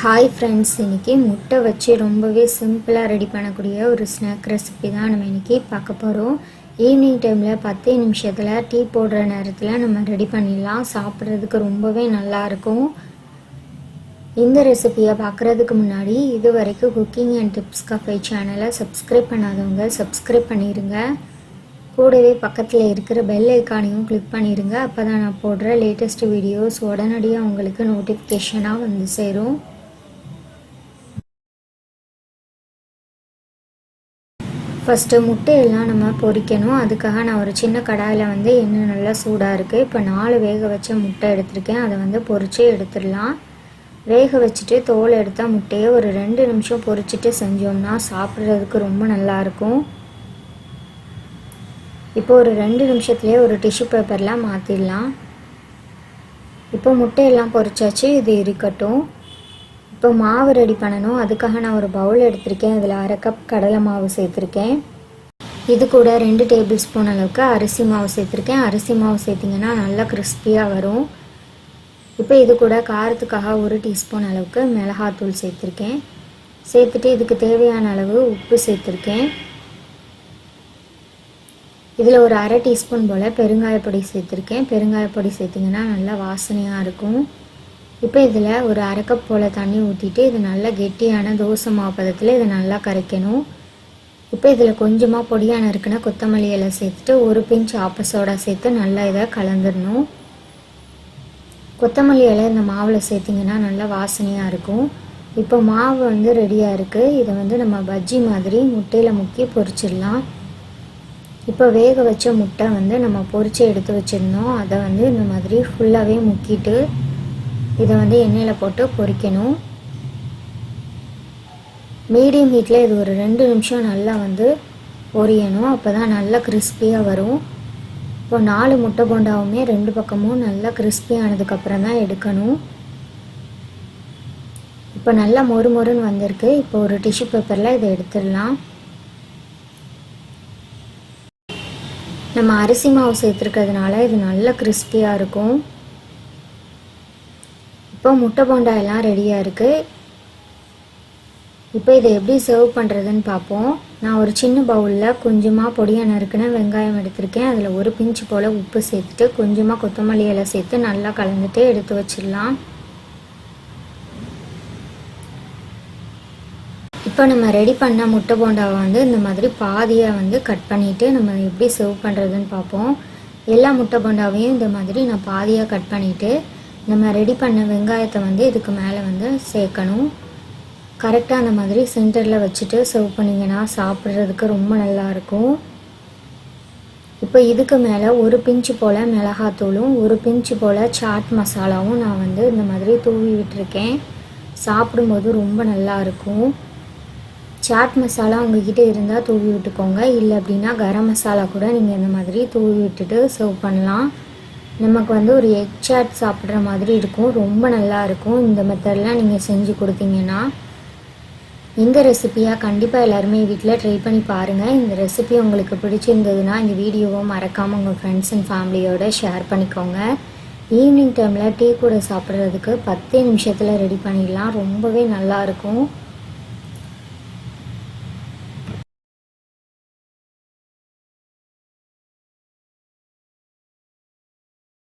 Hi friends இன்றைக்கி முட்டை வச்சு ரொம்பவே சிம்பிளாக ரெடி பண்ணக்கூடிய ஒரு ஸ்நாக் ரெசிபி தான் நம்ம இன்றைக்கி பார்க்க போகிறோம் ஈவினிங் டைமில் பத்தே நிமிஷத்தில் டீ போடுற நேரத்தில் நம்ம ரெடி பண்ணிடலாம். சாப்பிட்றதுக்கு ரொம்பவே நல்லாயிருக்கும் இந்த ரெசிபியை பார்க்குறதுக்கு முன்னாடி இது வரைக்கும் குக்கிங் அண்ட் டிப்ஸ் கஃபே சேனலை சப்ஸ்கிரைப் பண்ணாதவங்க சப்ஸ்கிரைப் பண்ணிடுங்க கூடவே பக்கத்தில் இருக்கிற பெல் ஐக்கானையும் கிளிக் பண்ணிடுங்க அப்போ தான் நான் போடுற லேட்டஸ்ட் வீடியோஸ் உடனடியாக உங்களுக்கு நோட்டிஃபிகேஷனாக வந்து சேரும். ஃபஸ்ட்டு முட்டையெல்லாம் நம்ம பொரிக்கணும் அதுக்காக நான் ஒரு சின்ன கடாயில் வந்து எண்ணெய் நல்லா சூடாக இருக்குது இப்போ நாலு வேக வச்ச முட்டை எடுத்திருக்கேன். அதை வந்து பொரிச்சு எடுத்துடலாம். வேக வச்சுட்டு தோல் எடுத்தால் முட்டையை ஒரு ரெண்டு நிமிஷம் பொரிச்சிட்டு செஞ்சோம்னா சாப்பிட்றதுக்கு ரொம்ப நல்லாயிருக்கும் இப்போ ஒரு ரெண்டு நிமிஷத்துலேயே ஒரு டிஷ்யூ பேப்பர்லாம் மாற்றிடலாம் இப்போ முட்டையெல்லாம் பொரிச்சாச்சு இது இருக்கட்டும். இப்போ மாவு ரெடி பண்ணணும். அதுக்காக நான் ஒரு பவுல் எடுத்திருக்கேன். அதில் அரை கப் கடலை மாவு சேர்த்துருக்கேன். இது கூட ரெண்டு டேபிள் ஸ்பூன் அளவுக்கு அரிசி மாவு சேர்த்துருக்கேன். அரிசி மாவு சேர்த்திங்கன்னா நல்லா கிறிஸ்பியாக வரும். இப்போ இது கூட காரத்துக்காக ஒரு டீஸ்பூன் அளவுக்கு மிளகாத்தூள் சேர்த்துருக்கேன். சேர்த்துட்டு இதுக்கு தேவையான அளவு உப்பு சேர்த்துருக்கேன். இதில் ஒரு அரை டீஸ்பூன் போல் பெருங்காயப்பொடி சேர்த்துருக்கேன். பெருங்காயப்பொடி சேர்த்திங்கன்னா நல்லா வாசனையாக இருக்கும். இப்போ இதில் ஒரு அரைக்கப் போல் தண்ணி ஊற்றிட்டு இது நல்லா கெட்டியான தோசை மாவு பதத்தில் இதை நல்லா கரைக்கணும். இப்போ இதில் கொஞ்சமாக பொடியான இருக்குன்னா கொத்தமல்லி இலை சேர்த்துட்டு ஒரு பிஞ்ச் ஆப்பசோடா சேர்த்து நல்லா இதை கலந்துடணும். கொத்தமல்லி இலை இந்த மாவில் சேர்த்திங்கன்னா நல்லா வாசனையாக இருக்கும். இப்போ மாவு வந்து ரெடியாக இருக்குது இதை வந்து நம்ம பஜ்ஜி மாதிரி முட்டையில் முக்கி பொரிச்சிடலாம். இப்போ வேக வச்ச முட்டை வந்து நம்ம பொரித்து எடுத்து வச்சுருந்தோம். அதை வந்து இந்த மாதிரி ஃபுல்லாகவே முக்கிட்டு இதை வந்து எண்ணெயில் போட்டு பொரிக்கணும். மீடியம் ஹீட்டில் இது ஒரு ரெண்டு நிமிஷம் நல்லா வந்து பொரியணும். அப்போ தான் நல்லா கிறிஸ்பியாக வரும். இப்போ நாலு முட்டை போண்டாவுமே ரெண்டு பக்கமும் நல்லா கிறிஸ்பியானதுக்கப்புறம் தான் எடுக்கணும். இப்போ நல்லா மொறு மொறுன்னு வந்திருக்கு. இப்போ ஒரு டிஷ்யூ பேப்பரில் இதை எடுத்துடலாம். நம்ம அரிசி மாவு சேர்த்துருக்கிறதுனால இது நல்லா கிறிஸ்பியாக இருக்கும். இப்போ முட்டை போண்டா எல்லாம் ரெடியாக இருக்குது இப்போ இதை எப்படி சர்வ் பண்ணுறதுன்னு பார்ப்போம். நான் ஒரு சின்ன பவுலில் கொஞ்சமாக பொடியாக நறுக்குன வெங்காயம் எடுத்திருக்கேன். அதில் ஒரு பிஞ்சு போல் உப்பு சேர்த்துட்டு கொஞ்சமாக கொத்தமல்லி இலை சேர்த்து நல்லா கலந்துட்டு எடுத்து வச்சிடலாம். இப்போ நம்ம ரெடி பண்ண முட்டை போண்டாவை வந்து இந்த மாதிரி பாதியாக வந்து கட் பண்ணிவிட்டு நம்ம எப்படி சர்வ் பண்ணுறதுன்னு பார்ப்போம். எல்லா முட்டை போண்டாவையும் இந்த மாதிரி நான் பாதியாக கட் பண்ணிவிட்டு நம்ம ரெடி பண்ண வெங்காயத்தை வந்து இதுக்கு மேலே வந்து சேர்க்கணும். கரெக்டாக அந்த மாதிரி சென்டரில் வச்சுட்டு சர்வ் பண்ணிங்கன்னா சாப்பிட்றதுக்கு ரொம்ப நல்லாயிருக்கும் இப்போ இதுக்கு மேலே ஒரு பிஞ்சு போல் மிளகாத்தூளும் ஒரு பிஞ்சு போல் சாட் மசாலாவும் நான் வந்து இந்த மாதிரி தூவி விட்டுருக்கேன். சாப்பிடும்போது ரொம்ப நல்லாயிருக்கும் சாட் மசாலா உங்ககிட்ட இருந்தால் தூவி விட்டுக்கோங்க. இல்லை அப்படின்னா கரம் மசாலா கூட நீங்கள் இந்த மாதிரி தூவி விட்டுட்டு சர்வ் பண்ணலாம். நமக்கு வந்து ஒரு எக் சாட் சாப்பிட்ற மாதிரி இருக்கும். ரொம்ப நல்லா இருக்கும். இந்த மெத்தட்லாம் நீங்கள் செஞ்சு கொடுத்தீங்கன்னா இந்த ரெசிப்பியாக கண்டிப்பாக எல்லாருமே வீட்டில் ட்ரை பண்ணி பாருங்கள் இந்த ரெசிபி உங்களுக்கு பிடிச்சிருந்ததுன்னா இந்த வீடியோவை மறக்காமல் உங்கள் ஃப்ரெண்ட்ஸ் அண்ட் ஃபேமிலியோட ஷேர் பண்ணிக்கோங்க. ஈவினிங் டைமில் டீ கூட சாப்பிட்றதுக்கு பத்தே நிமிஷத்தில் ரெடி பண்ணிடலாம். ரொம்பவே நல்லாயிருக்கும்